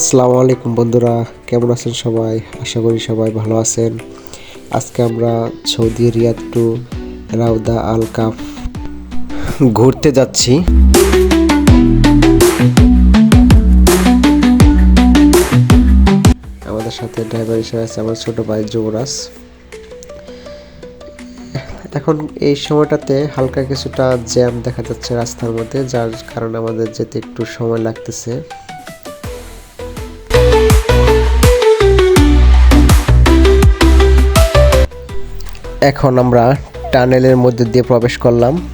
আসসালামু আলাইকুম বন্ধুরা, কেমন আছেন সবাই? আশা করি সবাই ভালো আছেন। আজকে আমরা Saudi Riyadh to রাউদা Al calf ঘুরতে যাচ্ছি। আমাদের সাথে ড্রাইভার হিসেবে আছে আমার ছোট ভাই যুবরাজ। এখন এই সময়টাতে হালকা কিছুটা জ্যাম দেখা যাচ্ছে রাস্তার মধ্যে, যার কারণে আমাদের যেতে একটু সময় লাগতেছে। এখন আমরা টানেলের মধ্যে দিয়ে প্রবেশ করলাম।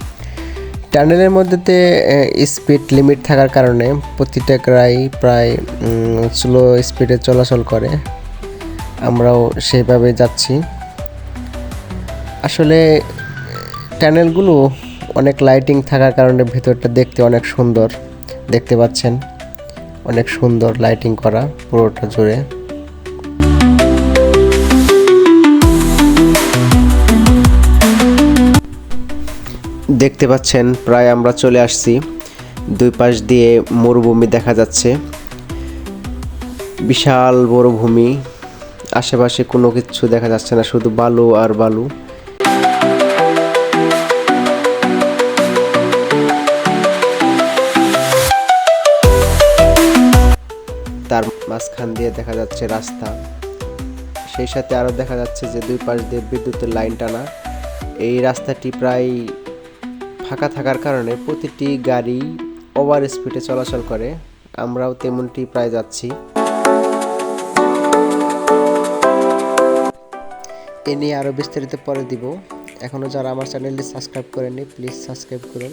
টানেলের মধ্যেতে স্পিড লিমিট থাকার কারণে প্রতিটা গাড়ি প্রায় স্লো স্পিডে চলাচল করে। আমরাও সেইভাবে যাচ্ছি। আসলে, টানেলগুলো অনেক লাইটিং থাকার কারণে ভেতরটা দেখতে অনেক সুন্দর। দেখতে পাচ্ছেন? অনেক সুন্দর লাইটিং করা, পুরোটা জুড়ে। দেখতে পাচ্ছেন, প্রায় আমরা চলে আসছি। দুই পাশ দিয়ে মরুভূমি দেখা যাচ্ছে। বিশাল বড় ভূমি। আশেপাশে কোনো কিছু দেখা যাচ্ছে না, শুধু বালু আর বালু। তার মাঝখান দিয়ে দেখা যাচ্ছে রাস্তা। সেই সাথে আরও দেখা যাচ্ছে যে দুই পাশ দিয়ে বিদ্যুতের লাইন টানা। এই রাস্তাটি প্রায় ফাঁকা থাকার কারণে প্রতিটি গাড়ি ওভার স্পিডে চলাচল করে, আমরাও তেমনটি প্রায় যাচ্ছি। এ নিয়ে আরও বিস্তারিত পরে দিব। এখনও যারা আমার চ্যানেলটি সাবস্ক্রাইব করেনি প্লিজ সাবস্ক্রাইব করুন।